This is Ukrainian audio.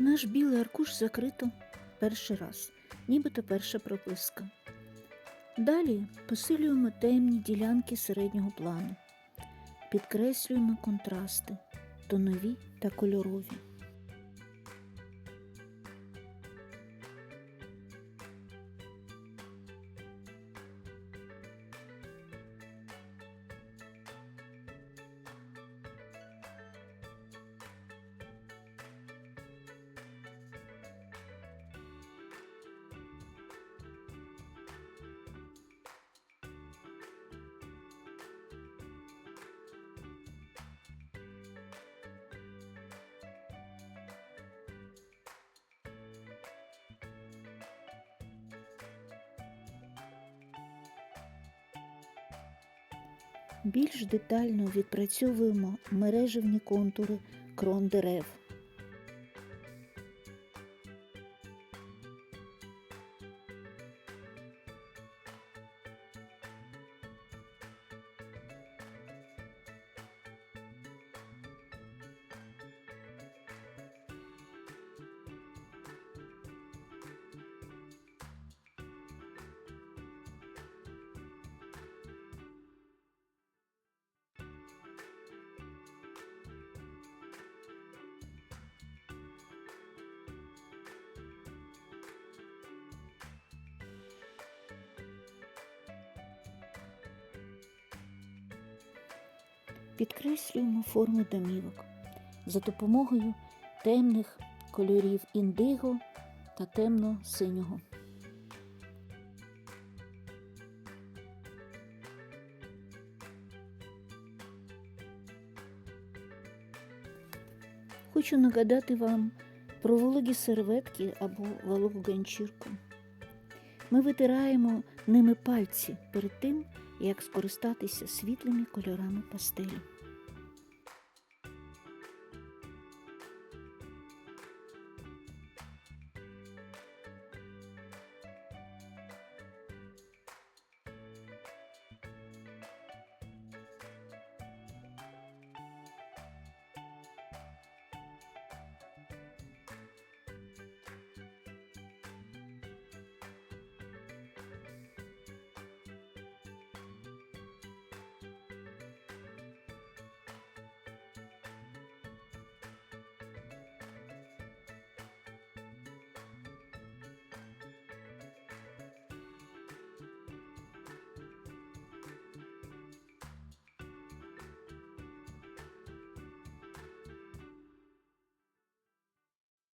Наш білий аркуш закрито перший раз, нібито перша прописка. Далі посилюємо темні ділянки середнього плану, підкреслюємо контрасти, тонові та кольорові. Більш детально відпрацьовуємо мережевні контури крон дерев. Підкреслюємо форми домівок за допомогою темних кольорів індиго та темно-синього. Хочу нагадати вам про вологі серветки або вологу ганчірку. Ми витираємо ними пальці перед тим, як скористатися світлими кольорами пастелі.